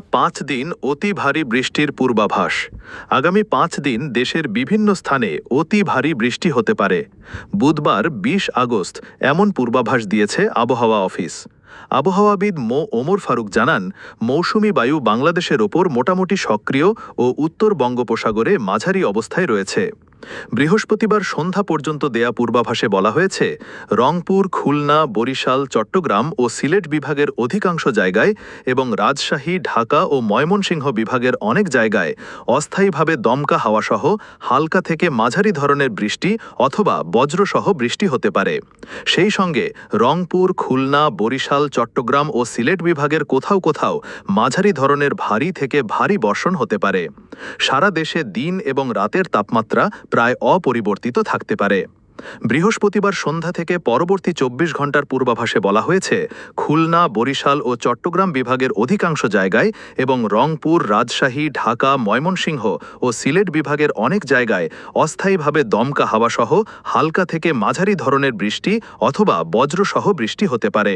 পাঁচ দিন অতি ভারী বৃষ্টির পূর্বাভাস। আগামী পাঁচ দিন দেশের বিভিন্ন স্থানে অতি ভারী বৃষ্টি হতে পারে। বুধবার বিশ আগস্ট এমন পূর্বাভাস দিয়েছে আবহাওয়া অফিস। আবহাওয়াবিদ মো. ওমর ফারুক জানান, মৌসুমি বায়ু বাংলাদেশের ওপর মোটামুটি সক্রিয় ও উত্তর বঙ্গোপসাগরে মাঝারি অবস্থায় রয়েছে। বৃহস্পতিবার সন্ধ্যা পর্যন্ত দেয়া পূর্বাভাসে বলা হয়েছে, রংপুর, খুলনা, বরিশাল, চট্টগ্রাম ও সিলেট বিভাগের অধিকাংশ জায়গায় এবং রাজশাহী, ঢাকা ও ময়মনসিংহ বিভাগের অনেক জায়গায় অস্থায়ীভাবে দমকা হাওয়াসহ হালকা থেকে মাঝারি ধরনের বৃষ্টি অথবা বজ্রসহ বৃষ্টি হতে পারে। সেই সঙ্গে রংপুর, খুলনা, বরিশাল, চট্টগ্রাম ও সিলেট বিভাগের কোথাও কোথাও মাঝারি ধরনের ভারী থেকে ভারী বর্ষণ হতে পারে। সারা দেশে দিন এবং রাতের তাপমাত্রা প্রায় অপরিবর্তিত থাকতে পারে। বৃহস্পতিবার সন্ধ্যা থেকে পরবর্তী চব্বিশ ঘণ্টার পূর্বাভাসে বলা হয়েছে, খুলনা, বরিশাল ও চট্টগ্রাম বিভাগের অধিকাংশ জায়গায় এবং রংপুর, রাজশাহী, ঢাকা, ময়মনসিংহ ও সিলেট বিভাগের অনেক জায়গায় অস্থায়ীভাবে দমকা হাওয়াসহ হালকা থেকে মাঝারি ধরনের বৃষ্টি অথবা বজ্রসহ বৃষ্টি হতে পারে।